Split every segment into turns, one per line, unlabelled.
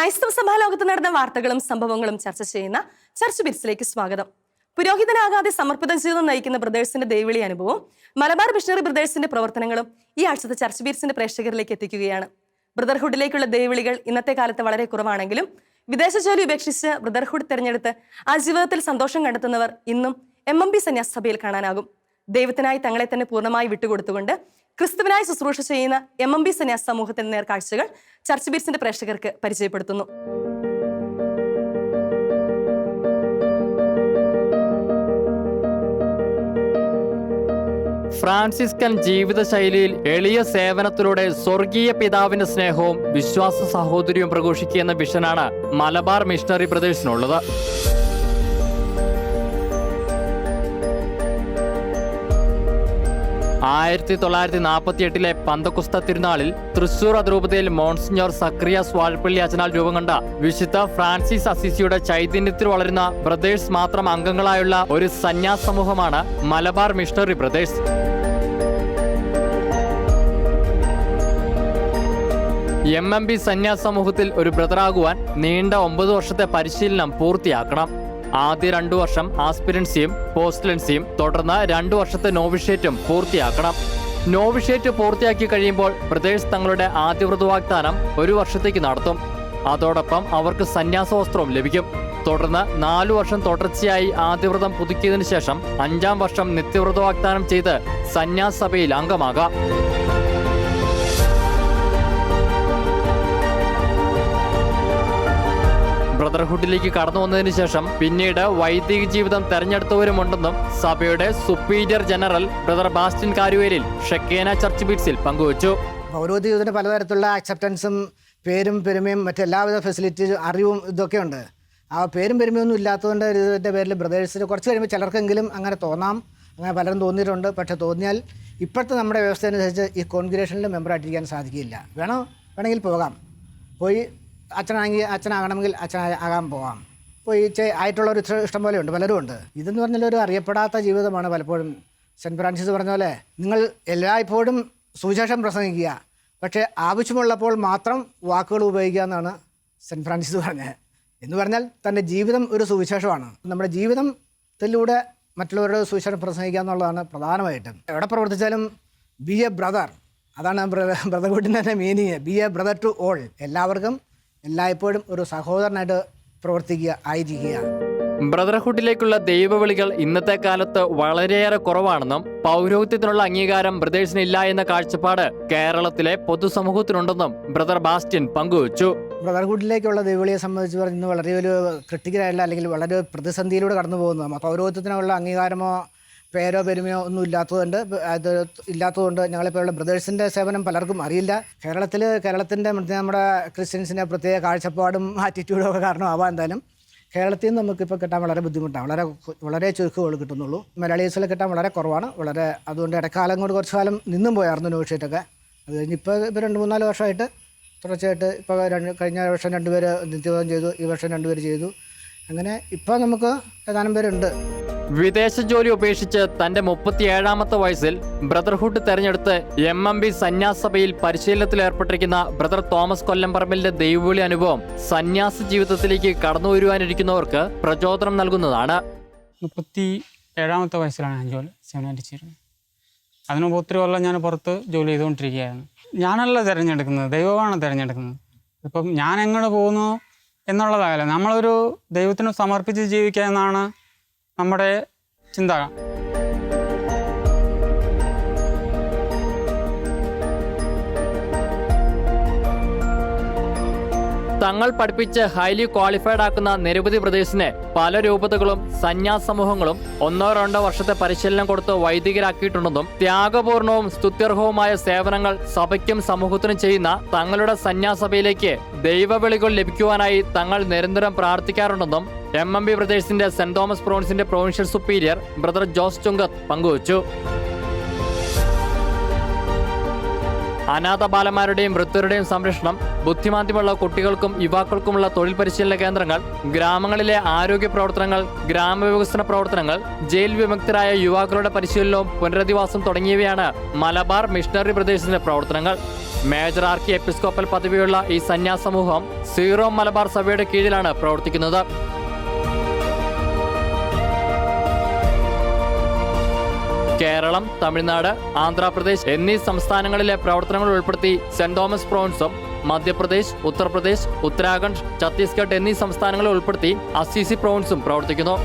ക്രൈസ്തവ സഭാ ലോകത്ത് നടന്ന വാർത്തകളും സംഭവങ്ങളും ചർച്ച ചെയ്യുന്ന ചർച്ച് ബിറ്റ്സിലേക്ക് സ്വാഗതം. പുരോഹിതനാകാതെ സമർപ്പിത ജീവിതം നയിക്കുന്ന ബ്രദേഴ്സിന്റെ ദൈവിളി അനുഭവവും മലബാർ മിഷണറി ബ്രദേഴ്സിന്റെ പ്രവർത്തനങ്ങളും ഈ ആഴ്ചത്തെ ചർച്ച് ബിറ്റ്സിന്റെ പ്രേക്ഷകരിലേക്ക് എത്തിക്കുകയാണ്. ബ്രദർഹുഡിലേക്കുള്ള ദൈവിളികൾ ഇന്നത്തെ കാലത്ത് വളരെ കുറവാണെങ്കിലും വിദേശ ജോലി ഉപേക്ഷിച്ച് ബ്രദർഹുഡ് തിരഞ്ഞെടുത്ത് ആ ജീവിതത്തിൽ സന്തോഷം കണ്ടെത്തുന്നവർ ഇന്നും എം എം ബി സന്യാസഭയിൽ കാണാനാകും. ദൈവത്തിനായി തങ്ങളെ തന്നെ പൂർണമായി വിട്ടുകൊടുത്തുകൊണ്ട് ക്രിസ്തുവിനായി ശുശ്രൂഷ ചെയ്യുന്ന എം എം ബി സന്യാസ സമൂഹത്തിന്റെ നേർക്കാഴ്ചകൾ ചർച്ച് ബീറ്റ്സിന്റെ പ്രേക്ഷകർക്ക് പരിചയപ്പെടുത്തുന്നു.
ഫ്രാൻസിസ്കൻ ജീവിതശൈലിയിൽ എളിയ സേവനത്തിലൂടെ സ്വർഗീയ പിതാവിന്റെ സ്നേഹവും വിശ്വാസ സഹോദര്യവും പ്രഘോഷിക്കുക എന്ന വിഷനാണ് മലബാർ മിഷണറി ബ്രദേഴ്സിനുള്ളത് ആയിരത്തി തൊള്ളായിരത്തി നാൽപ്പത്തി എട്ടിലെ പന്തക്കുസ്ത തിരുനാളിൽ തൃശൂർ അതിരൂപതയിൽ മോൺസിഞ്ഞോർ സക്രിയ സ്വാൾപ്പള്ളി അച്ഛനാൽ രൂപം കണ്ട വിശുദ്ധ ഫ്രാൻസിസ് അസിസിയുടെ ചൈതന്യത്തിൽ വളരുന്ന ബ്രദേഴ്സ് മാത്രം അംഗങ്ങളായുള്ള ഒരു സന്യാസ സമൂഹമാണ് Malabar missionary brothers. M M B സന്യാസ സമൂഹത്തിൽ ഒരു ബ്രദറാകുവാൻ നീണ്ട ഒമ്പത് വർഷത്തെ പരിശീലനം പൂർത്തിയാക്കണം. ആദ്യ രണ്ടു വർഷം ആസ്പിരൻസിയും പോസ്റ്റലൻസിയും തുടർന്ന് രണ്ടു വർഷത്തെ നോവിഷേറ്റും പൂർത്തിയാക്കണം. നോവിഷേറ്റ് പൂർത്തിയാക്കി കഴിയുമ്പോൾ ബ്രദേഴ്സ് തങ്ങളുടെ ആദ്യ വ്രതവാഗ്ദാനം ഒരു വർഷത്തേക്ക് നടത്തും. അതോടൊപ്പം അവർക്ക് സന്യാസവസ്ത്രവും ലഭിക്കും. തുടർന്ന് നാലു വർഷം തുടർച്ചയായി ആദ്യവ്രതം പുതുക്കിയതിനു ശേഷം അഞ്ചാം വർഷം നിത്യവ്രതവാഗ്ദാനം ചെയ്ത് സന്യാസഭയിൽ അംഗമാകാം. ബ്രദർഹുഡിലേക്ക് കടന്നു വന്നതിന് ശേഷം പിന്നീട് വൈദിക ജീവിതം തെരഞ്ഞെടുത്തവരുമുണ്ടെന്നും സഭയുടെ superior general brother Bastin Karuvelil Shekinah church ബീറ്റ്സിൽ പങ്കുവച്ചു.
പൗരോഹിത്യ ജീവിതത്തിന് പലതരത്തിലുള്ള അക്സെപ്റ്റൻസും പേരും പെരുമയും മറ്റെല്ലാവിധ ഫെസിലിറ്റീസും അറിവും ഇതൊക്കെ ഉണ്ട് ആ പേരും പെരുമയൊന്നും ഇല്ലാത്തതുകൊണ്ട് ഇതിന്റെ പേരിൽ ബ്രദേഴ്സിന് കുറച്ച് കഴിയുമ്പോൾ ചിലർക്കെങ്കിലും അങ്ങനെ തോന്നാം. അങ്ങനെ പലരും തോന്നിയിട്ടുണ്ട്. പക്ഷേ തോന്നിയാൽ ഇപ്പോഴത്തെ നമ്മുടെ വ്യവസ്ഥ അനുസരിച്ച് ഈ കോൺഗ്രേഷനിൽ മെമ്പറായിട്ടിരിക്കാൻ സാധിക്കില്ല. വേണോ? വേണമെങ്കിൽ പോകാം. പോയി അച്ഛനാണെങ്കിൽ അച്ഛനാകണമെങ്കിൽ അച്ഛനാകാൻ ആകാൻ പോകാം ഈ ആയിട്ടുള്ളവർ ഇഷ്ടം പോലെ ഉണ്ട് പലരും ഉണ്ട്. ഇതെന്ന് പറഞ്ഞാൽ ഒരു അറിയപ്പെടാത്ത ജീവിതമാണ് പലപ്പോഴും. സെന്റ് ഫ്രാൻസിസ് പറഞ്ഞ പോലെ നിങ്ങൾ എല്ലായ്പ്പോഴും സുവിശേഷം പ്രസംഗിക്കുക. പക്ഷേ ആവശ്യമുള്ളപ്പോൾ മാത്രം വാക്കുകൾ ഉപയോഗിക്കുക എന്നാണ് സെന്റ് ഫ്രാൻസിസ് പറഞ്ഞത്. എന്ന് പറഞ്ഞാൽ തന്റെ ജീവിതം ഒരു സുവിശേഷമാണ്. നമ്മുടെ ജീവിതത്തിലൂടെ മറ്റുള്ളവരുടെ സുവിശേഷം പ്രസംഗിക്കുക എന്നുള്ളതാണ് പ്രധാനമായിട്ടും. എവിടെ പ്രവർത്തിച്ചാലും ബി എ ബ്രദർ അതാണ് ബ്രദർഹുഡിന്റെ തന്നെ meaning be a brother to all എല്ലാവർക്കും എല്ലായ്പ്പോഴും ഒരു സഹോദരനായിട്ട് പ്രവർത്തിക്കുക ആയിരിക്കുക
ബ്രദർഹുഡിലേക്കുള്ള ദൈവവിളികൾ ഇന്നത്തെ കാലത്ത് വളരെയേറെ കുറവാണെന്നും പൗരോഹിത്യത്തിനുള്ള അംഗീകാരം ബ്രദേഴ്സിനില്ല എന്ന കാഴ്ചപ്പാട് കേരളത്തിലെ പൊതുസമൂഹത്തിനുണ്ടെന്നും ബ്രദർ ബാസ്റ്റിൻ പങ്കുവച്ചു.
ബ്രദർഹുഡിലേക്കുള്ള ദൈവവിളിയെ സംബന്ധിച്ച് പറഞ്ഞ് വളരെ ഒരു ക്രിട്ടിക്കലായിട്ടുള്ള അല്ലെങ്കിൽ വളരെ പ്രതിസന്ധിയിലൂടെ കടന്നു പോകുന്നതാണ് പൗരോഹിത്യത്തിനുള്ള അംഗീകാരമോ പേരോ പെരുമയോ ഒന്നും ഇല്ലാത്തതുകൊണ്ട് അത് ഇല്ലാത്തതുകൊണ്ട് ഞങ്ങളിപ്പോഴുള്ള ബ്രദേഴ്സിന്റെ സേവനം പലർക്കും അറിയില്ല. കേരളത്തിൽ കേരളത്തിന്റെ നമ്മുടെ ക്രിസ്ത്യൻസിന്റെ പ്രത്യേക കാഴ്ചപ്പാടും ആറ്റിറ്റ്യൂഡും ഒക്കെ കാരണമാവാം എന്തായാലും. കേരളത്തിൽ നിന്ന് നമുക്കിപ്പോൾ കിട്ടാൻ വളരെ ബുദ്ധിമുട്ടാണ്. വളരെ വളരെ ചുരുക്കുകൾ കിട്ടുന്നുള്ളൂ. മലയാളീസിൽ കിട്ടാൻ വളരെ കുറവാണ്. വളരെ അതുകൊണ്ട് ഇടക്കാലം കൊണ്ട് കുറച്ച് കാലം നിന്നും പോയായിരുന്നു നോക്കിയിട്ടൊക്കെ അത് കഴിഞ്ഞ് ഇപ്പോൾ ഇപ്പോൾ രണ്ട് മൂന്നാൽ വർഷമായിട്ട് തുടർച്ചയായിട്ട് ഇപ്പോൾ രണ്ട് കഴിഞ്ഞ വർഷം രണ്ടുപേര് നിത്യബോധം ചെയ്തു ഈ വർഷം രണ്ടുപേർ ചെയ്തു. അങ്ങനെ ഇപ്പോൾ നമുക്ക് ഏതാനും പേരുണ്ട്.
വിദേശ ജോലി ഉപേക്ഷിച്ച് തന്റെ മുപ്പത്തിയേഴാമത്തെ വയസ്സിൽ ബ്രദർഹുഡ് തെരഞ്ഞെടുത്ത് എം എം ബി സന്യാസഭയിൽ പരിശീലനത്തിലേർപ്പെട്ടിരിക്കുന്ന ബ്രദർ തോമസ് കൊല്ലംപറമ്പിലിന്റെ ദൈവവിളി അനുഭവം സന്യാസ ജീവിതത്തിലേക്ക് കടന്നു വരുവാനിരിക്കുന്നവർക്ക് പ്രചോദനം നൽകുന്നതാണ്.
മുപ്പത്തി ഏഴാമത്തെ വയസ്സിലാണ് ഞാൻ ജോലി ചേരുന്നത് അതിന് മുമ്പ് ഒത്തിരി കൊല്ലം ഞാൻ പുറത്ത് ജോലി ചെയ്തുകൊണ്ടിരിക്കുകയായിരുന്നു. ഞാനല്ല തിരഞ്ഞെടുക്കുന്നത് ദൈവമാണ് തിരഞ്ഞെടുക്കുന്നത്. ഇപ്പം ഞാൻ എങ്ങോട്ട് പോകുന്നു എന്നുള്ളതായാലും നമ്മളൊരു ദൈവത്തിന് സമർപ്പിച്ച് ജീവിക്കുക എന്നാണ് നമ്മുടെ ചിന്ത.
തങ്ങൾ പഠിപ്പിച്ച് ഹൈലി ക്വാളിഫൈഡ് ആക്കുന്ന നിരവധി പ്രദേശിനെ പല രൂപതകളും സന്യാസ സമൂഹങ്ങളും ഒന്നോ രണ്ടോ വർഷത്തെ പരിശീലനം കൊടുത്ത് വൈദികരാക്കിയിട്ടുണ്ടെന്നും ത്യാഗപൂർണവും സ്തുത്യർഹവുമായ സേവനങ്ങൾ സഭയ്ക്കും സമൂഹത്തിനും ചെയ്യുന്ന തങ്ങളുടെ സന്യാസഭയിലേക്ക് ദൈവവിളികൾ ലഭിക്കുവാനായി തങ്ങൾ നിരന്തരം പ്രാർത്ഥിക്കാറുണ്ടെന്നും എം എം ബി ബ്രദേഴ്സിന്റെ saint Thomas പ്രോൺസിന്റെ provincial superior brother Jose Chunkath പങ്കുവച്ചു. അനാഥ ബാലന്മാരുടെയും വൃദ്ധരുടെയും സംരക്ഷണം ബുദ്ധിമാന്ദ്യമുള്ള കുട്ടികൾക്കും യുവാക്കൾക്കുമുള്ള തൊഴിൽ പരിശീലന കേന്ദ്രങ്ങൾ ഗ്രാമങ്ങളിലെ ആരോഗ്യ പ്രവർത്തനങ്ങൾ ഗ്രാമവികസന പ്രവർത്തനങ്ങൾ ജയിൽ വിമുക്തരായ യുവാക്കളുടെ പരിശീലനവും പുനരധിവാസം തുടങ്ങിയവയാണ് മലബാർ മിഷണറി പ്രദേശത്തിന്റെ പ്രവർത്തനങ്ങൾ. മേജർ ആർക്കി എപ്പിസ്കോപ്പൽ പദവിയുള്ള ഈ സന്യാസമൂഹം സീറോ മലബാർ സഭയുടെ കീഴിലാണ് പ്രവർത്തിക്കുന്നത്. കേരളം തമിഴ്നാട് ആന്ധ്രാപ്രദേശ് എന്നീ സംസ്ഥാനങ്ങളിലെ പ്രവർത്തനങ്ങൾ ഉൾപ്പെടുത്തി സെന്റ് തോമസ് പ്രോൺസും മധ്യപ്രദേശ് ഉത്തർപ്രദേശ് ഉത്തരാഖണ്ഡ് ഛത്തീസ്ഗഡ് എന്നീ സംസ്ഥാനങ്ങളെ ഉൾപ്പെടുത്തി അസിസി പ്രോൺസും പ്രവർത്തിക്കുന്നു.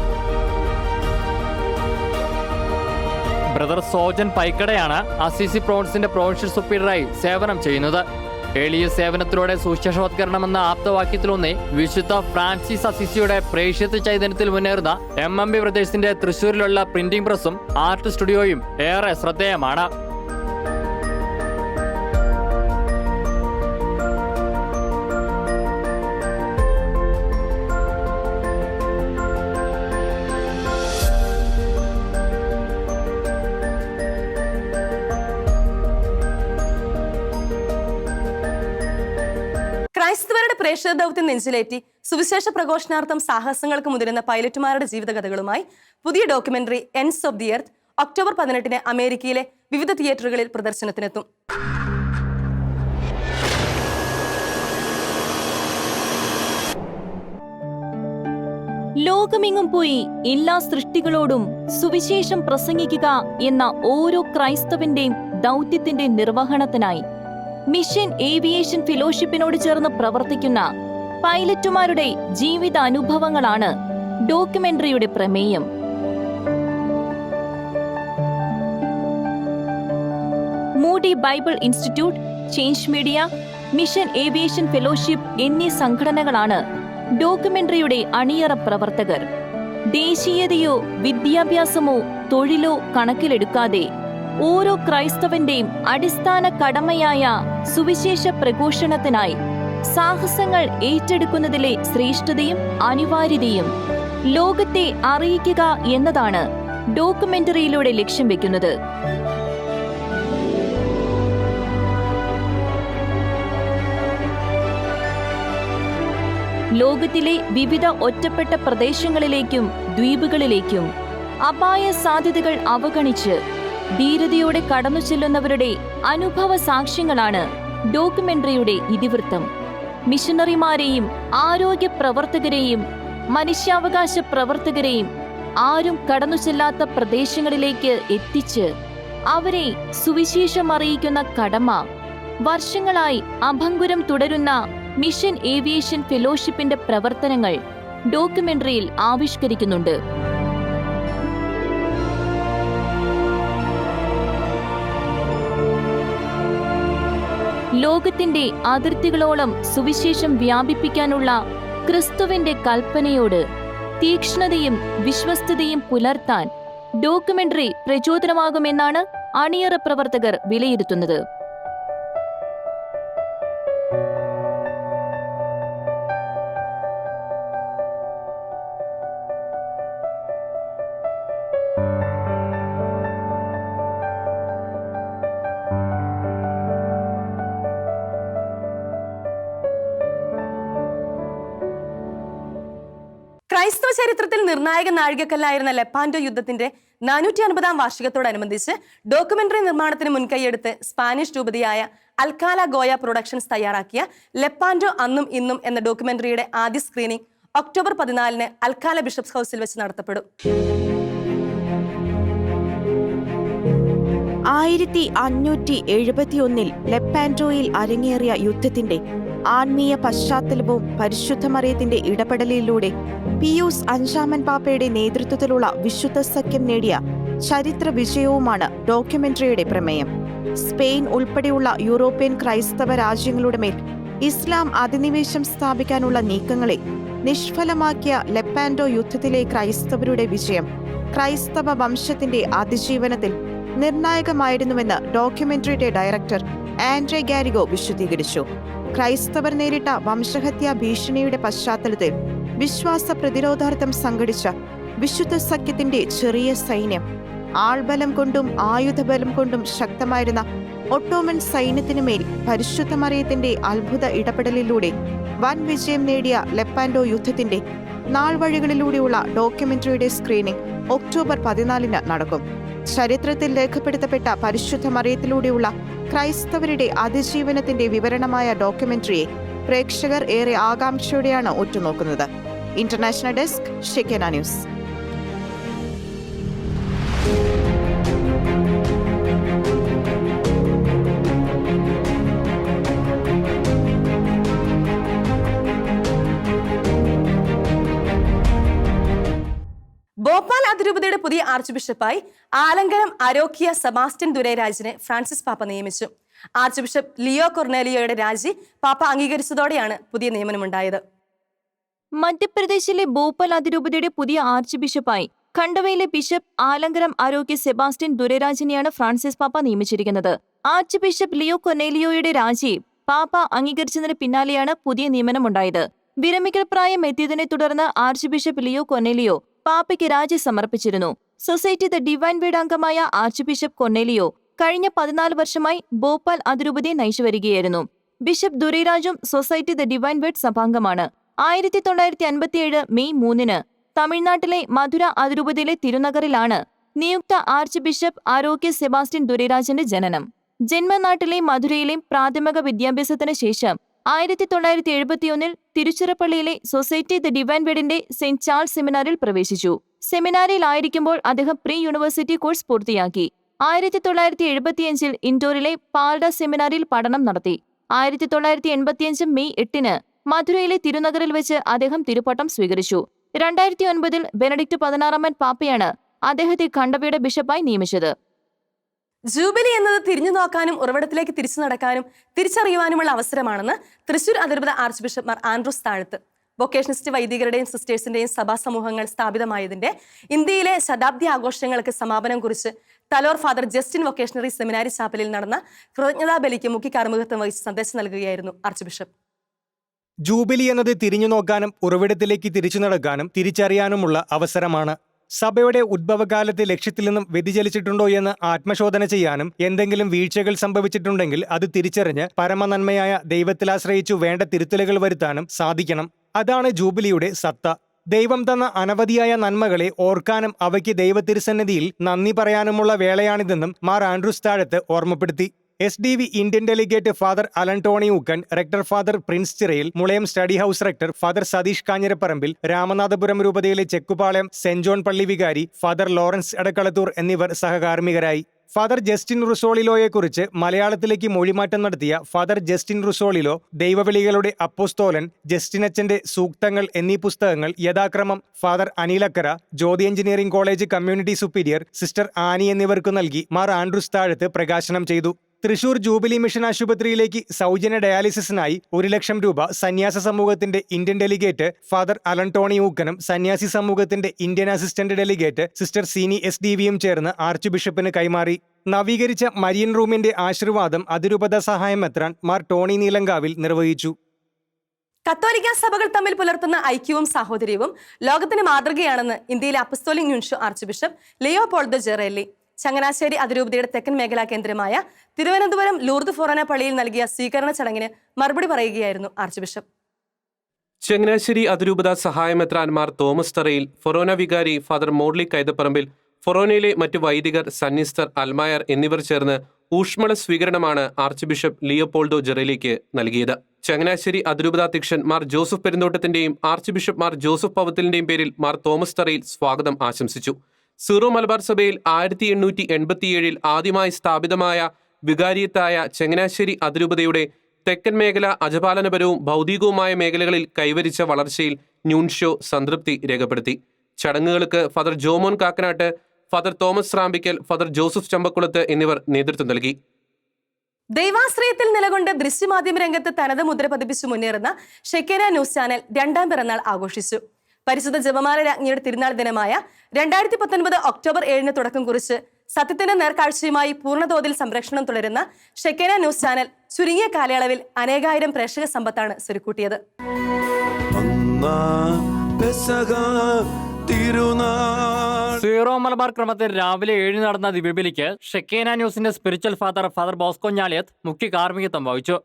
ബ്രദർ സോജൻ പൈക്കടയാണ് അസിസി പ്രോൺസിന്റെ പ്രൊവിൻഷ്യൽ സുപ്പീരിയറായി സേവനം ചെയ്യുന്നത്. എളിയ സേവനത്തിലൂടെ സുശേഷവത്കരണം എന്ന ആപ്തവാക്യത്തിലൊന്നേ വിശുദ്ധ ഫ്രാൻസിസ് അസിസിയുടെ പ്രേക്ഷിത ചൈതന്യത്തിൽ മുന്നേറുന്ന എം എം ബി പ്രദേശത്തിന്റെ തൃശൂരിലുള്ള പ്രിന്റിംഗ് പ്രസ്സും ആർട്ട് സ്റ്റുഡിയോയും ഏറെ ശ്രദ്ധേയമാണ്.
പ്രേക്ഷിത ദൗത്യം നെഞ്ചിലേറ്റി സുവിശേഷ പ്രഘോഷണാർത്ഥം സാഹസങ്ങൾക്ക് മുതിരുന്ന പൈലറ്റുമാരുടെ ജീവിതകഥകളുമായി പുതിയ documentary ends of the earth October പതിനെട്ടിന് അമേരിക്കയിലെ വിവിധ തിയേറ്ററുകളിൽ പ്രദർശനത്തിനെത്തും.
ലോകമെങ്ങും പോയി എല്ലാ സൃഷ്ടികളോടും സുവിശേഷം പ്രസംഗിക്കുക എന്ന ഓരോ ക്രൈസ്തവന്റെയും ദൗത്യത്തിന്റെ നിർവഹണത്തിനായി മിഷൻ ഏവിയേഷൻ ഫെലോഷിപ്പിനോട് ചേർന്ന് പ്രവർത്തിക്കുന്ന പൈലറ്റുമാരുടെ ജീവിത അനുഭവങ്ങളാണ് ഡോക്യുമെന്ററിയുടെ പ്രമേയം. Moody Bible Institute Change Media Mission Aviation Fellowship എന്നീ സംഘടനകളാണ് ഡോക്യുമെന്ററിയുടെ അണിയറ പ്രവർത്തകർ. ദേശീയതയോ വിദ്യാഭ്യാസമോ തൊഴിലോ കണക്കിലെടുക്കാതെ ഓരോ ക്രൈസ്തവന്റെയും അടിസ്ഥാന കടമയായ സുവിശേഷ പ്രഘോഷണത്തിനായി സാഹസങ്ങൾ ഏറ്റെടുക്കുന്നതിലെ ശ്രേഷ്ഠതയും അനിവാര്യതയും ലോകത്തെ അറിയിക്കുക എന്നതാണ് ഡോക്യുമെന്ററിയിലൂടെ ലക്ഷ്യം വെക്കുന്നത്. ലോകത്തിലെ വിവിധ ഒറ്റപ്പെട്ട പ്രദേശങ്ങളിലേക്കും ദ്വീപുകളിലേക്കും അപായ സാധ്യതകൾ അവഗണിച്ച് ധീരതയോടെ കടന്നു ചെല്ലുന്നവരുടെ അനുഭവ സാക്ഷ്യങ്ങളാണ് ഡോക്യുമെന്ററിയുടെ ഇതിവൃത്തം. മിഷണറിമാരെയും ആരോഗ്യ പ്രവർത്തകരെയും മനുഷ്യാവകാശ പ്രവർത്തകരെയും ആരും കടന്നു ചെല്ലാത്ത പ്രദേശങ്ങളിലേക്ക് എത്തിച്ച് അവരെ സുവിശേഷം അറിയിക്കുന്ന കടമ. വർഷങ്ങളായി അഭങ്കുരം തുടരുന്ന മിഷൻ ഏവിയേഷൻ ഫെലോഷിപ്പിന്റെ പ്രവർത്തനങ്ങൾ ഡോക്യുമെന്ററിയിൽ ആവിഷ്കരിക്കുന്നുണ്ട്. ലോകത്തിന്റെ അതിർത്തികളോളം സുവിശേഷം വ്യാപിപ്പിക്കാനുള്ള ക്രിസ്തുവിന്റെ കൽപ്പനയോട് തീക്ഷ്ണതയും വിശ്വസ്തതയും പുലർത്താൻ ഡോക്യുമെന്ററി പ്രചോദനമാകുമെന്നാണ് അണിയറ പ്രവർത്തകർ വിലയിരുത്തുന്നത്.
ക്രൈസ്തവ ചരിത്രത്തിൽ നിർണായക നാഴികക്കല്ലായിരുന്ന ലെപ്പാൻഡോ യുദ്ധത്തിന്റെ നാനൂറ്റി അൻപതാം വാർഷികത്തോടനുബന്ധിച്ച് ഡോക്യുമെന്ററി നിർമ്മാണത്തിന് മുൻകൈയെടുത്ത് സ്പാനിഷ് രൂപതയായ അൽക്കാല ഗോയ പ്രൊഡക്ഷൻസ് തയ്യാറാക്കിയ ലെപ്പാൻഡോ അന്നും ഇന്നും എന്ന ഡോക്യുമെന്ററിയുടെ ആദ്യ സ്ക്രീനിംഗ് ഒക്ടോബർ പതിനാലിന് അൽക്കാല ബിഷപ്സ് ഹൗസിൽ വെച്ച് നടത്തപ്പെടും.
ആയിരത്തി അഞ്ഞൂറ്റി എഴുപത്തിയൊന്നിൽ ലെപ്പാൻഡോയിൽ അരങ്ങേറിയ യുദ്ധത്തിന്റെ ആത്മീയ പശ്ചാത്തലവും പരിശുദ്ധമറിയത്തിന്റെ ഇടപെടലിലൂടെ പിയൂസ് അഞ്ചാമൻ പാപ്പയുടെ നേതൃത്വത്തിലുള്ള വിശുദ്ധ സഖ്യം നേടിയ ചരിത്ര വിജയവുമാണ് ഡോക്യുമെന്ററിയുടെ പ്രമേയം. സ്പെയിൻ ഉൾപ്പെടെയുള്ള യൂറോപ്യൻ ക്രൈസ്തവ രാജ്യങ്ങളുടെ മേൽ ഇസ്ലാം അധിനിവേശം സ്ഥാപിക്കാനുള്ള നീക്കങ്ങളെ നിഷ്ഫലമാക്കിയ ലെപ്പാൻഡോ യുദ്ധത്തിലെ ക്രൈസ്തവരുടെ വിജയം ക്രൈസ്തവ വംശത്തിന്റെ അതിജീവനത്തിൽ നിർണായകമായിരുന്നുവെന്ന് ഡോക്യുമെന്ററിയുടെ ഡയറക്ടർ ആൻഡ്രെ ഗാരിഗോ വിശദീകരിച്ചു. ക്രൈസ്തവർ നേരിട്ട വംശഹത്യാ ഭീഷണിയുടെ പശ്ചാത്തലത്തിൽ വിശ്വാസ പ്രതിരോധാർത്ഥം സംഘടിച്ച വിശുദ്ധ സഖ്യത്തിന്റെ ചെറിയ സൈന്യം ആൾബലം കൊണ്ടും ആയുധബലം കൊണ്ടും ശക്തമായിരുന്ന ഒട്ടോമൻ സൈന്യത്തിനുമേൽ പരിശുദ്ധ മറിയത്തിന്റെ അത്ഭുത ഇടപെടലിലൂടെ വൻ വിജയം നേടിയ ലെപ്പാൻഡോ യുദ്ധത്തിന്റെ നാൾവഴികളിലൂടെയുള്ള ഡോക്യുമെന്ററിയുടെ സ്ക്രീനിംഗ് ഒക്ടോബർ പതിനാലിന് നടക്കും. ചരിത്രത്തിൽ രേഖപ്പെടുത്തപ്പെട്ട പരിശുദ്ധ മറിയത്തിലൂടെയുള്ള ക്രൈസ്തവരുടെ അതിജീവനത്തിന്റെ വിവരണമായ ഡോക്യുമെന്ററിയെ പ്രേക്ഷകർ ഏറെ ആകാംക്ഷയോടെയാണ് ഉറ്റുനോക്കുന്നത്. International desk Shekinah news.
Bhopal അതിരൂപതയുടെ പുതിയ ആർച്ച് ബിഷപ്പായി ആലങ്കരം അരോക്കിയ സെബാസ്റ്റ്യൻ ദുരൈരാജിനെ ഫ്രാൻസിസ് പാപ്പ നിയമിച്ചു. ആർച്ച് ബിഷപ്പ് ലിയോ കൊർണേലിയോയുടെ രാജി പാപ്പ അംഗീകരിച്ചതോടെയാണ് പുതിയ നിയമനമുണ്ടായത്.
മധ്യപ്രദേശിലെ ഭോപ്പാൽ അതിരൂപതയുടെ പുതിയ ആർച്ച് ബിഷപ്പായി ഖണ്ഡവയിലെ ബിഷപ്പ് ആലങ്കരം ആരോഗ്യ സെബാസ്റ്റ്യൻ ദുരരാജിനെയാണ് ഫ്രാൻസിസ് പാപ്പ നിയമിച്ചിരിക്കുന്നത്. ആർച്ച് ബിഷപ്പ് ലിയോ കൊനേലിയോയുടെ രാജി പാപ്പ അംഗീകരിച്ചതിന് പിന്നാലെയാണ് പുതിയ നിയമനമുണ്ടായത്. വിരമിക്കൽ പ്രായം എത്തിയതിനെ തുടർന്ന് ആർച്ച് ബിഷപ്പ് ലിയോ കൊനേലിയോ പാപ്പയ്ക്ക് രാജി സമർപ്പിച്ചിരുന്നു. സൊസൈറ്റി ദ ഡിവൈൻ വീട് അംഗമായ ആർച്ച് ബിഷപ്പ് കൊന്നേലിയോ കഴിഞ്ഞ പതിനാല് വർഷമായി ഭോപ്പാൽ അതിരൂപതയെ നയിച്ചു വരികയായിരുന്നു ബിഷപ്പ് ദുരൈരാജും സൊസൈറ്റി ദ ഡിവൈൻ വേഡ് സഭാംഗമാണ്. ആയിരത്തി തൊള്ളായിരത്തി അൻപത്തിയേഴ് മെയ് മൂന്നിന് തമിഴ്നാട്ടിലെ മധുര അതിരൂപതയിലെ തിരുനഗറിലാണ് നിയുക്ത ആർച്ച് ബിഷപ്പ് ആരോഗ്യ സെബാസ്റ്റ്യൻ ദുരൈരാജന്റെ ജനനം. ജന്മനാട്ടിലെ മധുരയിലെ പ്രാഥമിക വിദ്യാഭ്യാസത്തിന് ശേഷം ആയിരത്തി തൊള്ളായിരത്തി എഴുപത്തിയൊന്നിൽ തിരുച്ചിറപ്പള്ളിയിലെ സൊസൈറ്റി ദ ഡിവൈൻ വെഡിന്റെ സെന്റ് ചാൾസ് സെമിനാറിൽ പ്രവേശിച്ചു. സെമിനാരിയിലായിരിക്കുമ്പോൾ അദ്ദേഹം പ്രീ യൂണിവേഴ്സിറ്റി കോഴ്സ് പൂർത്തിയാക്കി. ആയിരത്തി തൊള്ളായിരത്തി എഴുപത്തിയഞ്ചിൽ ഇൻഡോറിലെ പാൽഡ സെമിനാറിൽ പഠനം നടത്തി. ആയിരത്തി തൊള്ളായിരത്തി എൺപത്തിയഞ്ച് മെയ് എട്ടിന് മധുരയിലെ തിരുനഗറിൽ വെച്ച് അദ്ദേഹം തിരുപ്പട്ടം സ്വീകരിച്ചു. രണ്ടായിരത്തി ഒൻപതിൽ ബെനഡിക്ട് പതിനാറാമൻ പാപ്പയാണ് അദ്ദേഹത്തെ ഖണ്ഡവയുടെ ബിഷപ്പായി നിയമിച്ചത്.
ജൂബിലി എന്നത് തിരിഞ്ഞു നോക്കാനും ഉറവിടത്തിലേക്ക് തിരിച്ചു നടക്കാനും തിരിച്ചറിയുവാനുമുള്ള അവസരമാണെന്ന് തൃശൂർ അതിർപത archbishop Mar Andrews Thazhath. വൊക്കേഷനിസ്റ്റ് വൈദികരുടെയും സിസ്റ്റേഴ്സിന്റെയും സഭാ സമൂഹങ്ങൾ സ്ഥാപിതമായതിന്റെ ഇന്ത്യയിലെ ശതാബ്ദി ആഘോഷങ്ങൾക്ക് സമാപനം കുറിച്ച് തലോർ ഫാദർ ജസ്റ്റിൻ വൊക്കേഷണറി സെമിനാരി ചാപ്പലിൽ നടന്ന കൃതജ്ഞതാ ബലിക്ക് മുഖ്യ കാർമ്മികത്വം വഹിച്ച് സന്ദേശം നൽകുകയായിരുന്നു ആർച്ച് ബിഷപ്പ്
ജൂബിലി എന്നത് തിരിഞ്ഞു നോക്കാനും ഉറവിടത്തിലേക്ക് തിരിച്ചു നടക്കാനും തിരിച്ചറിയാനുമുള്ള അവസരമാണ് സഭയുടെ ഉദ്ഭവകാലത്തെ ലക്ഷ്യത്തിൽ നിന്നും വ്യതിചലിച്ചിട്ടുണ്ടോ എന്ന് ആത്മശോധന ചെയ്യാനും എന്തെങ്കിലും വീഴ്ചകൾ സംഭവിച്ചിട്ടുണ്ടെങ്കിൽ അത് തിരിച്ചറിഞ്ഞ് പരമനന്മയായ ദൈവത്തിലാശ്രയിച്ചു വേണ്ട തിരുത്തലുകൾ വരുത്താനും സാധിക്കണം. അതാണ് ജൂബിലിയുടെ സത്ത. ദൈവം തന്ന അനവധിയായ നന്മകളെ ഓർക്കാനും അവയ്ക്ക് ദൈവത്തിരുസന്നിധിയിൽ നന്ദി പറയാനുമുള്ള വേളയാണിതെന്നും മാർ ആൻഡ്രൂസ് താഴത്ത് ഓർമ്മപ്പെടുത്തി. S D V Indian delegate father Alan Tony Ukken rector father Prince Chirayil Mulayam study house rector father Satheesh Kanjirapparambil Ramanathapuram രൂപതയിലെ ചെക്കുപാളയം സെന്റ് ജോൺ പള്ളി വികാരി ഫാദർ ലോറൻസ് എടക്കളത്തൂർ എന്നിവർ സഹകാർമ്മികരായി. ഫാദർ ജസ്റ്റിൻ റുസോളിലോയെക്കുറിച്ച് മലയാളത്തിലേക്ക് മൊഴിമാറ്റം നടത്തിയ ഫാദർ ജസ്റ്റിൻ റുസോളിലോ ദൈവവിളികളുടെ അപ്പോസ്തോലൻ ജസ്റ്റിനച്ചന്റെ സൂക്തങ്ങൾ എന്നീ പുസ്തകങ്ങൾ യഥാക്രമം father Anilakkara Jyothi engineering college community superior sister Annie എന്നിവർക്ക് നൽകി മാർ ആൻഡ്രൂസ് താഴത്ത് പ്രകാശനം ചെയ്തു. തൃശൂർ ജൂബിലി മിഷൻ ആശുപത്രിയിലേക്ക് സൗജന്യ ഡയാലിസിസിനായി ഒരു ലക്ഷം രൂപ സന്യാസ സമൂഹത്തിന്റെ Indian delegate father Alan Tony ഊക്കനും സന്യാസി സമൂഹത്തിന്റെ Indian assistant delegate sister Sini S D വിയും ചേർന്ന് ആർച്ച് ബിഷപ്പിന് കൈമാറി. നവീകരിച്ച മരിയൻ റൂമിന്റെ ആശീർവാദം അതിരൂപത സഹായം എത്രാൻ മാർ ടോണി നീലങ്കാവിൽ നിർവഹിച്ചു.
കത്തോലിക്ക സഭകൾ തമ്മിൽ പുലർത്തുന്ന ഐക്യവും സാഹോദര്യവും ലോകത്തിന് മാതൃകയാണെന്ന് ഇന്ത്യയിലെ apostolic nuncio archbishop Leopoldo Girelli Changanassery അതിരൂപതയുടെ തെക്കൻ മേഖലാ കേന്ദ്രമായ തിരുവനന്തപുരം ലൂർദ് ഫോറന പള്ളിയിൽ നൽകിയ സ്വീകരണ ചടങ്ങിന് മറുപടി പറയുകയായിരുന്നു ആർച്ച് ബിഷപ്പ്.
ചങ്ങനാശ്ശേരി അതിരൂപത സഹായമെത്രാൻമാർ തോമസ് തറയിൽ ഫൊറോന വികാരി ഫാദർ മോർലി കൈതപ്പറമ്പിൽ ഫൊറോനയിലെ മറ്റ് വൈദികർ സന്യസ്തർ അൽമായർ എന്നിവർ ചേർന്ന് ഊഷ്മള സ്വീകരണമാണ് ആർച്ച് ബിഷപ്പ് ലിയോപോൾഡോ ജെറലിക്ക് നൽകിയത്. ചങ്ങനാശ്ശേരി അതിരൂപതാധ്യക്ഷൻ മാർ ജോസഫ് പെരുന്തോട്ടത്തിന്റെയും ആർച്ച് ബിഷപ്പ് മാർ ജോസഫ് പവത്തിലിന്റെയും പേരിൽ മാർ തോമസ് തറയിൽ സ്വാഗതം ആശംസിച്ചു. സീറോ മലബാർ സഭയിൽ ആയിരത്തി എണ്ണൂറ്റി എൺപത്തിയേഴിൽ ആദ്യമായി സ്ഥാപിതമായ വികാരിയത്തായ ചങ്ങനാശ്ശേരി അതിരൂപതയുടെ തെക്കൻ മേഖല അജപാലനപരവും ഭൗതികവുമായ മേഖലകളിൽ കൈവരിച്ച വളർച്ചയിൽ ന്യൂൺഷോ സംതൃപ്തി രേഖപ്പെടുത്തി. ചടങ്ങുകൾക്ക് father Jomon Kakkanatt father Thomas Rampickal father Joseph Chambakkulath എന്നിവർ നേതൃത്വം നൽകി.
ദൈവാശ്രയത്തിൽ നിലകൊണ്ട് ദൃശ്യമാധ്യമ രംഗത്ത് തനത് മുദ്ര പതിപ്പിച്ചു മുന്നേറുന്ന ഷെക്കേന ന്യൂസ് ചാനൽ രണ്ടാം പിറന്നാൾ ആഘോഷിച്ചു. പരിശുദ്ധ ജപമാല രാജ്ഞിയുടെ തിരുനാൾ ദിനമായ രണ്ടായിരത്തി പത്തൊൻപത് ഒക്ടോബർ ഏഴിന് തുടക്കം കുറിച്ച് സത്യത്തിന്റെ നേർക്കാഴ്ചയുമായി പൂർണതോതിൽ സംരക്ഷണം തുടരുന്ന ഷെക്കേന ന്യൂസ് ചാനൽ ചുരുങ്ങിയ കാലയളവിൽ അനേകായിരം പ്രേക്ഷക സമ്പത്താണ് സ്വരുക്കൂട്ടിയത്.
സീറോ മലബാർ ക്രമത്തിൽ രാവിലെ ഏഴ് നടന്ന ദിവ്യബലിക്ക് ഷെക്കേന ന്യൂസിന്റെ spiritual father father Bosco Njaliath മുഖ്യ കാർമ്മികത്വം വഹിച്ചു.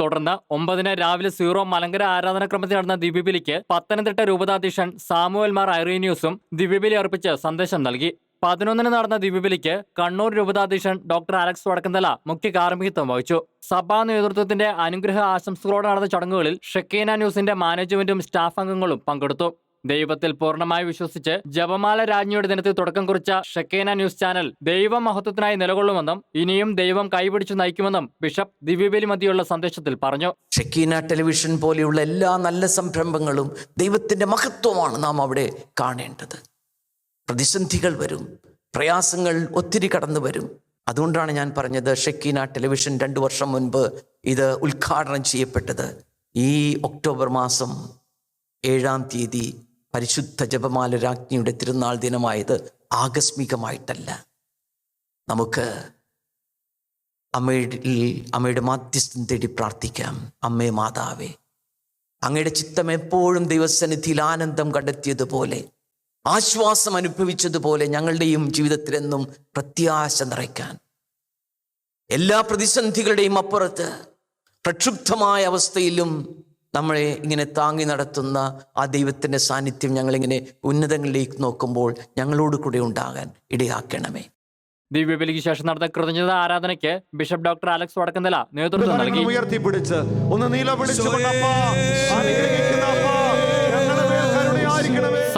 തുടർന്ന് ഒമ്പതിന് രാവിലെ സീറോ മലങ്കര ആരാധനക്രമത്തിൽ നടന്ന ദിവ്യബലിക്ക് പത്തനംതിട്ട രൂപതാധ്യക്ഷൻ സാമുവൽ മാർ ഐറീനിയൂസും ദിവ്യബലി അർപ്പിച്ച് സന്ദേശം നൽകി. പതിനൊന്നിന് നടന്ന ദിവ്യബലിക്ക് കണ്ണൂർ രൂപതാധ്യക്ഷൻ ഡോക്ടർ അലക്സ് വടക്കന്തല മുഖ്യ കാർമ്മികത്വം വഹിച്ചു. സഭാ നേതൃത്വത്തിന്റെ അനുഗ്രഹ ആശംസകളോടെ നടന്ന ചടങ്ങുകളിൽ ഷെക്കേന ന്യൂസിന്റെ മാനേജ്മെന്റും സ്റ്റാഫ് അംഗങ്ങളും പങ്കെടുത്തു. ദൈവത്തിൽ പൂർണമായി വിശ്വസിച്ച് ജപമാല രാജ്ഞിയുടെ ദിനത്തിൽ തുടക്കം കുറിച്ച ഷെക്കേന ന്യൂസ് ചാനൽ ദൈവ മഹത്വത്തിനായി നിലകൊള്ളുമെന്നും ഇനിയും ദൈവം കൈപിടിച്ചു നയിക്കുമെന്നും ബിഷപ്പ് ദിവ്യബലി മതിയുള്ള സന്ദേശത്തിൽ പറഞ്ഞു.
ഷെക്കീന ടെലിവിഷൻ പോലെയുള്ള എല്ലാ നല്ല സംരംഭങ്ങളും ദൈവത്തിന്റെ മഹത്വമാണ് നാം അവിടെ കാണേണ്ടത്. പ്രതിസന്ധികൾ വരും പ്രയാസങ്ങൾ ഒത്തിരി കടന്നു വരും. അതുകൊണ്ടാണ് ഞാൻ പറഞ്ഞത് ഷെക്കീന ടെലിവിഷൻ രണ്ടു വർഷം മുൻപ് ഇത് ഉദ്ഘാടനം ചെയ്യപ്പെട്ടത്. ഈ ഒക്ടോബർ മാസം ഏഴാം തീയതി പരിശുദ്ധ ജപമാല രാജ്ഞിയുടെ തിരുനാൾ ദിനമായത് ആകസ്മികമായിട്ടല്ല. നമുക്ക് അമ്മയുടെ അമ്മയുടെ മാധ്യസ്ഥം തേടി പ്രാർത്ഥിക്കാം. അമ്മേ മാതാവേ അങ്ങയുടെ ചിത്തം എപ്പോഴും ദൈവസന്നിധിയിൽ ആനന്ദം കണ്ടെത്തിയതുപോലെ ആശ്വാസം അനുഭവിച്ചതുപോലെ ഞങ്ങളുടെയും ജീവിതത്തിലെന്നും പ്രത്യാശ നിറയ്ക്കാൻ. എല്ലാ പ്രതിസന്ധികളുടെയും അപ്പുറത്ത് പ്രക്ഷുബ്ധമായ അവസ്ഥയിലും നമ്മളെ ഇങ്ങനെ താങ്ങി നടത്തുന്ന ആ ദൈവത്തിന്റെ സാന്നിധ്യം ഞങ്ങളിങ്ങനെ ഉന്നതങ്ങളിലേക്ക് നോക്കുമ്പോൾ ഞങ്ങളോട് കൂടെ ഉണ്ടാകാൻ ഇടയാക്കണമേ.
ദിവ്യബലിക്ക് ശേഷം നടന്ന കൃതജ്ഞത ആരാധനയ്ക്ക് ബിഷപ്പ് ഡോക്ടർ അലക്സ് വടക്കന്തല നേതൃത്വം നൽകി.
ഉയർത്തിപ്പിടിച്ച് ഒന്ന് നിലവിളിച്ചുകൊണ്ടപ്പാ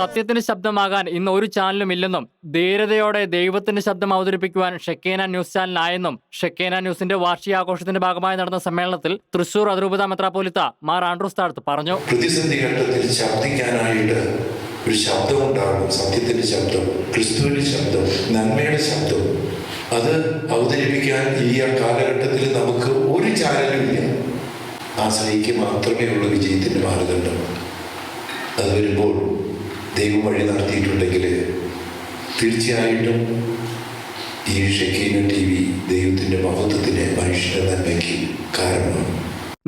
സത്യത്തിന്റെ ശബ്ദമാകാൻ ഇന്ന് ഒരു ചാനലും ഇല്ലെന്നും ധീരതയോടെ ദൈവത്തിന്റെ ശബ്ദം അവതരിപ്പിക്കുവാൻ ഷെക്കേന ന്യൂസ് ചാനലായെന്നും ഷെക്കേന ന്യൂസിന്റെ വാർഷികാഘോഷത്തിന്റെ ഭാഗമായി നടന്ന സമ്മേളനത്തിൽ തൃശൂർ അതിരൂപത മെത്രാപ്പോലിത്ത മാർ ആൻഡ്രൂസ് താഴ്ത്ത് പറഞ്ഞു.
പ്രതിസന്ധി ഘട്ടത്തിൽ ശബ്ദിക്കാനായിട്ട് ഒരു ശബ്ദം സത്യത്തിന്റെ ശബ്ദം ക്രിസ്തുവിന്റെ ശബ്ദം നന്മയുടെ ശബ്ദം. അത് അവതരിപ്പിക്കാൻ ഈ ആ കാലഘട്ടത്തിൽ നമുക്ക് ഒരു ചാനലും ഇല്ല. ആ സഹിക്ക് മാത്രമേ ഉള്ളൂ വിജയത്തിന്റെ മാനദണ്ഡം. അത് വരുമ്പോൾ ദൈവം വഴി നടത്തിയിട്ടുണ്ടെങ്കിൽ തീർച്ചയായിട്ടും ഈ ഷെക്കീന ടി വി ദൈവത്തിന്റെ മഹത്വത്തിന് മനുഷ്യ നന്മയ്ക്ക് കാരണമാണ്.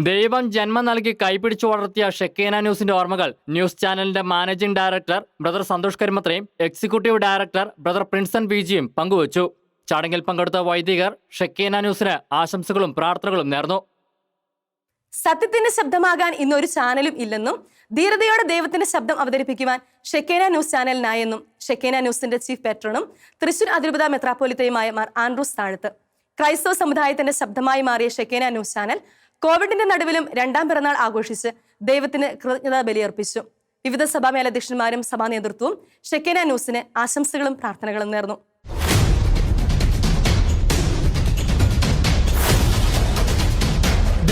ദൈവം ജന്മം നൽകി കൈപിടിച്ചു വളർത്തിയ ഷെക്കേന ന്യൂസിന്റെ ഓർമ്മകൾ ന്യൂസ് ചാനലിന്റെ മാനേജിംഗ് ഡയറക്ടർ ബ്രദർ സന്തോഷ് കരിമത്രയും എക്സിക്യൂട്ടീവ് ഡയറക്ടർ ബ്രദർ പ്രിൻസൺ ബിജിയും പങ്കുവച്ചു. ചടങ്ങിൽ പങ്കെടുത്ത വൈദികർ ഷെക്കേന ന്യൂസിന് ആശംസകളും പ്രാർത്ഥനകളും നേർന്നു.
സത്യത്തിന്റെ ശബ്ദമാകാൻ ഇന്ന് ഒരു ചാനലും ഇല്ലെന്നും ധീരതയോടെ ദൈവത്തിന്റെ ശബ്ദം അവതരിപ്പിക്കുവാൻ ഷെക്കേന ന്യൂസ് ചാനലിനായെന്നും ഷെക്കേന ന്യൂസിന്റെ ചീഫ് പേട്രണും തൃശൂർ അതിരൂപത മെത്രാപ്പോലിത്തയുമായ മാർ ആൻഡ്രൂസ് താഴത്ത്. ക്രൈസ്തവ സമുദായത്തിന്റെ ശബ്ദമായി മാറിയ ഷെക്കേന ന്യൂസ് ചാനൽ കോവിഡിന്റെ നടുവിലും രണ്ടാം പിറന്നാൾ ആഘോഷിച്ച് ദൈവത്തിന് കൃതജ്ഞതാ ബലിയർപ്പിച്ചു. വിവിധ സഭാ മേലധ്യക്ഷന്മാരും സഭാ നേതൃത്വവും ഷെക്കേന ന്യൂസിന് ആശംസകളും പ്രാർത്ഥനകളും നേർന്നു.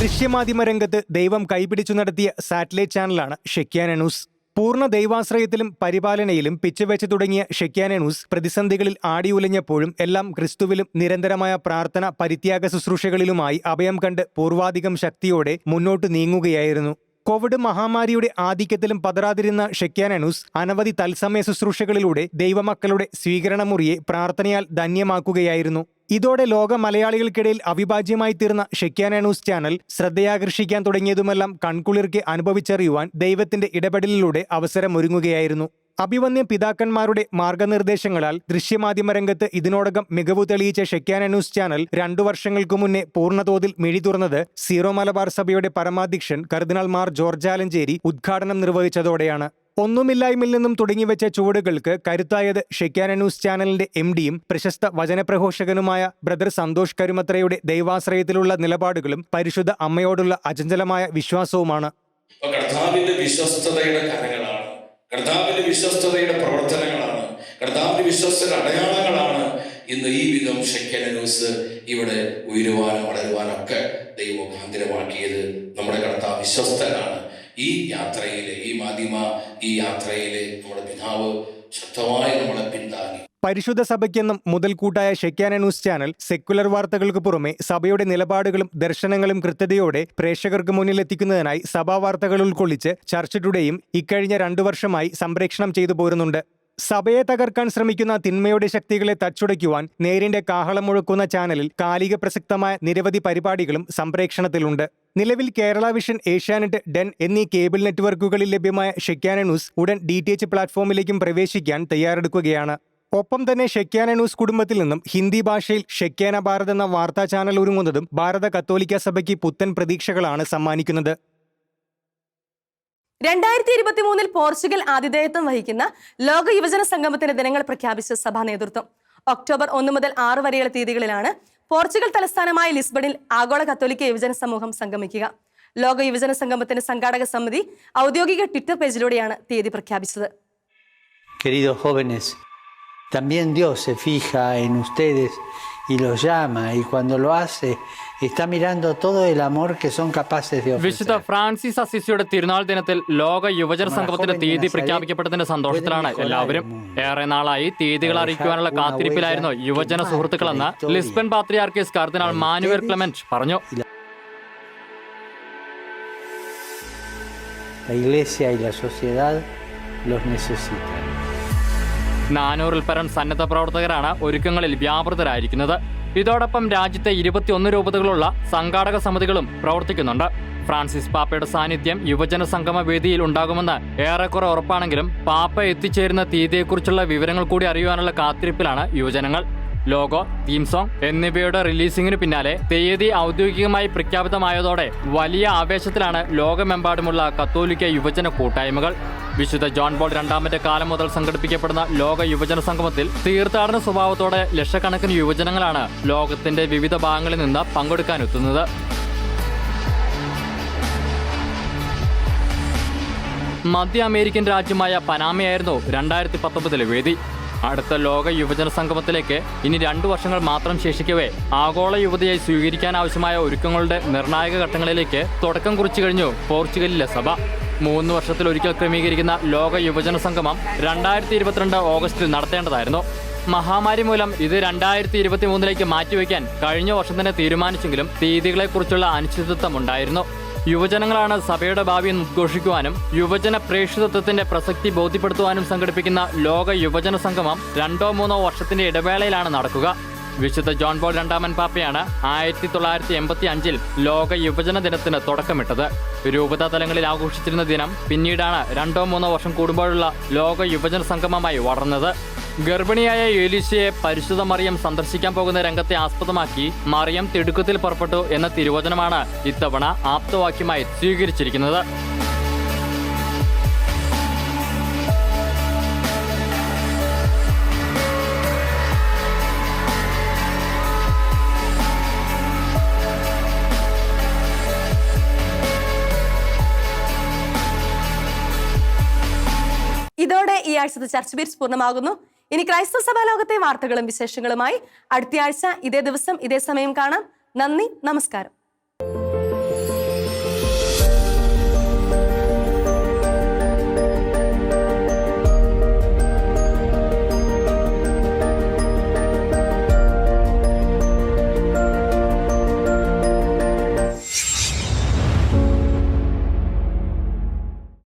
ദൃശ്യമാധ്യമ രംഗത്ത് ദൈവം കൈപിടിച്ചു നടത്തിയ സാറ്റലൈറ്റ് ചാനലാണ് ഷെക്യാന ന്യൂസ്. പൂർണ ദൈവാശ്രയത്തിലും പരിപാലനയിലും പിച്ചുവെച്ച് തുടങ്ങിയ ഷെക്യാന ന്യൂസ് പ്രതിസന്ധികളിൽ ആടിയുലഞ്ഞപ്പോഴും എല്ലാം ക്രിസ്തുവിലും നിരന്തരമായ പ്രാർത്ഥന പരിത്യാഗ ശുശ്രൂഷകളിലുമായി അഭയം കണ്ട് പൂർവാധികം ശക്തിയോടെ മുന്നോട്ട് നീങ്ങുകയായിരുന്നു. കോവിഡ് മഹാമാരിയുടെ ആധിക്യത്തിലും പതറാതിരുന്ന ഷെക്യാന ന്യൂസ് അനവധി തത്സമയ ശുശ്രൂഷകളിലൂടെ ദൈവമക്കളുടെ സ്വീകരണമുറിയെ പ്രാർത്ഥനയാൽ ധന്യമാക്കുകയായിരുന്നു. ഇതോടെ ലോക മലയാളികൾക്കിടയിൽ അവിഭാജ്യമായി തീർന്ന ഷെക്യാന ചാനൽ ശ്രദ്ധയാകർഷിക്കാൻ തുടങ്ങിയതുമെല്ലാം കൺകുളിർക്ക് അനുഭവിച്ചറിയുവാൻ ദൈവത്തിന്റെ ഇടപെടലിലൂടെ അവസരമൊരുങ്ങുകയായിരുന്നു. അഭിവന്യ പിതാക്കന്മാരുടെ മാർഗനിർദ്ദേശങ്ങളാൽ ദൃശ്യമാധ്യമ രംഗത്ത് ഇതിനോടകം മികവു തെളിയിച്ച ഷെക്യാന ന്യൂസ് ചാനൽ രണ്ടു വർഷങ്ങൾക്കു മുന്നേ പൂർണതോതിൽ മിഴി തുറന്നത് സീറോ മലബാർ സഭയുടെ പരമാധ്യക്ഷൻ കർദിനാൾ മാർ ജോർജ് ആലഞ്ചേരി ഉദ്ഘാടനം നിർവഹിച്ചതോടെയാണ്. ഒന്നുമില്ലായ്മയിൽ നിന്നും തുടങ്ങിവെച്ച ചുവടുകൾക്ക് കരുത്തായത് ഷെക്യാന ന്യൂസ് ചാനലിന്റെ എം ഡിയും പ്രശസ്ത വചനപ്രഘോഷകനുമായ ബ്രദർ സന്തോഷ് കരുമത്രയുടെ ദൈവാശ്രയത്തിലുള്ള നിലപാടുകളും പരിശുദ്ധ അമ്മയോടുള്ള അചഞ്ചലമായ വിശ്വാസവുമാണ്.
വിശ്വസ്തതയുടെ കർത്താവിന്റെ വിശ്വസ്തതയുടെ പ്രവർത്തനങ്ങളാണ്. കർത്താവിന്റെ വിശ്വസ്തയുടെ അടയാളങ്ങളാണ് ഇന്ന് ഈ വിധം ഷെക്കന ന്യൂസ് ഇവിടെ ഉയരുവാനും വളരുവാനൊക്കെ ദൈവം ദൈവമുഖാന്തരമാക്കിയത് നമ്മുടെ കർത്താവ് വിശ്വസ്തനാണ്. ഈ യാത്രയിലെ ഈ മാധ്യമ ഈ യാത്രയിലെ നമ്മുടെ പിതാവ് ശക്തമായി നമ്മളെ പിന്താങ്ങി.
പരിശുദ്ധ സഭയ്ക്കെന്നും മുതൽക്കൂട്ടായ ഷെക്യാന ന്യൂസ് ചാനൽ സെക്കുലർ വാർത്തകൾക്ക് പുറമെ സഭയുടെ നിലപാടുകളും ദർശനങ്ങളും കൃത്യതയോടെ പ്രേക്ഷകർക്ക് മുന്നിലെത്തിക്കുന്നതിനായി സഭാ വാർത്തകൾ ഉൾക്കൊള്ളിച്ച് ചർച്ച ടുഡേയും ഇക്കഴിഞ്ഞ രണ്ടു വർഷമായി സംപ്രേക്ഷണം ചെയ്തു പോരുന്നുണ്ട്. സഭയെ തകർക്കാൻ ശ്രമിക്കുന്ന തിന്മയുടെ ശക്തികളെ തച്ചുടയ്ക്കുവാൻ നേരിന്റെ കാഹളം മുഴക്കുന്ന ചാനലിൽ കാലിക പ്രസക്തമായ നിരവധി പരിപാടികളും സംപ്രേക്ഷണത്തിലുണ്ട്. നിലവിൽ കേരള വിഷൻ ഏഷ്യാനെറ്റ് ഡെൻ എന്നീ കേബിൾ നെറ്റ്വർക്കുകളിൽ ലഭ്യമായ ഷെക്യാന ന്യൂസ് ഉടൻ ഡി പ്ലാറ്റ്ഫോമിലേക്കും പ്രവേശിക്കാൻ തയ്യാറെടുക്കുകയാണ്. ഒപ്പം തന്നെ ഷെക്യാന ന്യൂസ് കുടുംബത്തിൽ നിന്നും ഹിന്ദി ഭാഷയിൽ ഷെക്യാന ഭാരത് എന്ന വാർത്താ ചാനൽ ഒരുങ്ങുന്നതും ഭാരത കത്തോലിക്ക സഭയ്ക്ക് പുത്തൻ പ്രതീക്ഷകളാണ് സമ്മാനിക്കുന്നത്.
രണ്ടായിരത്തി ഇരുപത്തി മൂന്നിൽ പോർച്ചുഗൽ ആതിഥേയത്വം വഹിക്കുന്ന ലോക യുവജന സംഗമത്തിന്റെ ദിനങ്ങൾ പ്രഖ്യാപിച്ച സഭാ നേതൃത്വം. ഒക്ടോബർ ഒന്ന് മുതൽ ആറ് വരെയുള്ള തീയതികളിലാണ് പോർച്ചുഗൽ തലസ്ഥാനമായ ലിസ്ബണിൽ ആഗോള കത്തോലിക്ക യുവജന സമൂഹം സംഗമിക്കുക. ലോക യുവജന സംഗമത്തിന്റെ സംഘാടക സമിതി ഔദ്യോഗിക ട്വിറ്റർ പേജിലൂടെയാണ് തീയതി പ്രഖ്യാപിച്ചത്.
También Dios se fija en ustedes y los llama y cuando lo hace está mirando todo el amor que son capaces de
വിശുദ്ധ
ofrecer.
ഫ്രാൻസിസ് അസിസിയുടെ തിരുനാൾ ദിനത്തിൽ ലോക യുവജന സംഗമത്തിന്റെ തീയതി പ്രഖ്യാപിക്കപ്പെട്ടതിന്റെ സന്തോഷത്തിലാണ് എല്ലാവരും ഏറെ നാളായി തീയതികൾ അറിയിക്കുവാനുള്ള കാത്തിരിപ്പിലായിരുന്നു യുവജന സുഹൃത്തുക്കളെന്ന് ലിസ്ബൺ പാത്രിയാർക്കീസ് കർദിനാൾ മാനുവൽ ക്ലെമന്റ് പറഞ്ഞു
La iglesia y la sociedad los necesitan.
നാനൂറിൽ പരം സന്നദ്ധ പ്രവർത്തകരാണ് ഒരുക്കങ്ങളിൽ വ്യാപൃതരായിരിക്കുന്നത്. ഇതോടൊപ്പം രാജ്യത്തെ ഇരുപത്തിയൊന്ന് രൂപതകളുള്ള സംഘാടക സമിതികളും പ്രവർത്തിക്കുന്നുണ്ട്. ഫ്രാൻസിസ് പാപ്പയുടെ സാന്നിധ്യം യുവജന സംഗമ വേദിയിൽ ഉണ്ടാകുമെന്ന് ഏറെക്കുറെ ഉറപ്പാണെങ്കിലും പാപ്പ എത്തിച്ചേരുന്ന തീയതിയെക്കുറിച്ചുള്ള വിവരങ്ങൾ കൂടി അറിയുവാനുള്ള കാത്തിരിപ്പിലാണ് യുവജനങ്ങൾ. ലോഗോ തീം സോങ് എന്നിവയുടെ റിലീസിംഗിന് പിന്നാലെ തീയതി ഔദ്യോഗികമായി പ്രഖ്യാപിതമായതോടെ വലിയ ആവേശത്തിലാണ് ലോകമെമ്പാടുമുള്ള കത്തോലിക്ക യുവജന കൂട്ടായ്മകൾ. വിശുദ്ധ ജോൺ ബോൾ രണ്ടാമത്തെ കാലം മുതൽ സംഘടിപ്പിക്കപ്പെടുന്ന ലോക യുവജന സംഗമത്തിൽ തീർത്ഥാടന സ്വഭാവത്തോടെ ലക്ഷക്കണക്കിന് യുവജനങ്ങളാണ് ലോകത്തിന്റെ വിവിധ ഭാഗങ്ങളിൽ നിന്ന് പങ്കെടുക്കാനെത്തുന്നത്. മധ്യ അമേരിക്കൻ രാജ്യമായ പനാമയായിരുന്നു രണ്ടായിരത്തി പത്തൊമ്പതിലെ വേദി. അടുത്ത ലോക യുവജന സംഗമത്തിലേക്ക് ഇനി രണ്ടു വർഷങ്ങൾ മാത്രം ശേഷിക്കവേ ആഗോള യുവതയായി സ്വീകരിക്കാൻ ആവശ്യമായ ഒരുക്കങ്ങളുടെ നിർണായക ഘട്ടങ്ങളിലേക്ക് തുടക്കം കുറിച്ചു കഴിഞ്ഞു പോർച്ചുഗലിലെ സഭ. മൂന്ന് വർഷത്തിൽ ഒരിക്കൽ ക്രമീകരിക്കുന്ന ലോക യുവജന സംഗമം രണ്ടായിരത്തി ഇരുപത്തിരണ്ട് ഓഗസ്റ്റിൽ നടത്തേണ്ടതായിരുന്നു. മഹാമാരി മൂലം ഇത് രണ്ടായിരത്തി ഇരുപത്തി മൂന്നിലേക്ക് മാറ്റിവെക്കാൻ കഴിഞ്ഞ വർഷം തന്നെ തീരുമാനിച്ചെങ്കിലും തീയതികളെക്കുറിച്ചുള്ള അനിശ്ചിതത്വം ഉണ്ടായിരുന്നു. യുവജനങ്ങളാണ് സഭയുടെ ഭാവി ഉദ്ഘോഷിക്കുവാനും യുവജന പ്രേക്ഷിതത്വത്തിന്റെ പ്രസക്തി ബോധ്യപ്പെടുത്തുവാനും സംഘടിപ്പിക്കുന്ന ലോക യുവജന സംഗമം രണ്ടോ മൂന്നോ വർഷത്തിന്റെ ഇടവേളയിലാണ് നടക്കുക. വിശുദ്ധ ജോൺ പോൾ രണ്ടാമൻ പാപ്പയാണ് ആയിരത്തി തൊള്ളായിരത്തി എൺപത്തി അഞ്ചിൽ ലോക യുവജന ദിനത്തിന് തുടക്കമിട്ടത്. രൂപതാ തലങ്ങളിൽ ആഘോഷിച്ചിരുന്ന ദിനം പിന്നീടാണ് രണ്ടോ മൂന്നോ വർഷം കൂടുമ്പോഴുള്ള ലോക യുവജന സംഗമമായി വളർന്നത്. ഗർഭിണിയായ യേലീശയെ പരിശുദ്ധ മറിയം സന്ദർശിക്കാൻ പോകുന്ന രംഗത്തെ ആസ്പദമാക്കി മറിയം തിടുക്കത്തിൽ പുറപ്പെട്ടു എന്ന തിരുവചനമാണ് ഇത്തവണ ആപ്തവാക്യമായി സ്വീകരിച്ചിരിക്കുന്നത്.
ഇതോടെ ഈ ആഴ്ചത്തെ ചർച്ച ബീറ്റ്സ് പൂർണമാകുന്നു. ഇനി ക്രൈസ്തവ സഭാ ലോകത്തെ വാർത്തകളും വിശേഷങ്ങളുമായി അടുത്തയാഴ്ച ഇതേ ദിവസം ഇതേ സമയം കാണാം. നന്ദി നമസ്കാരം.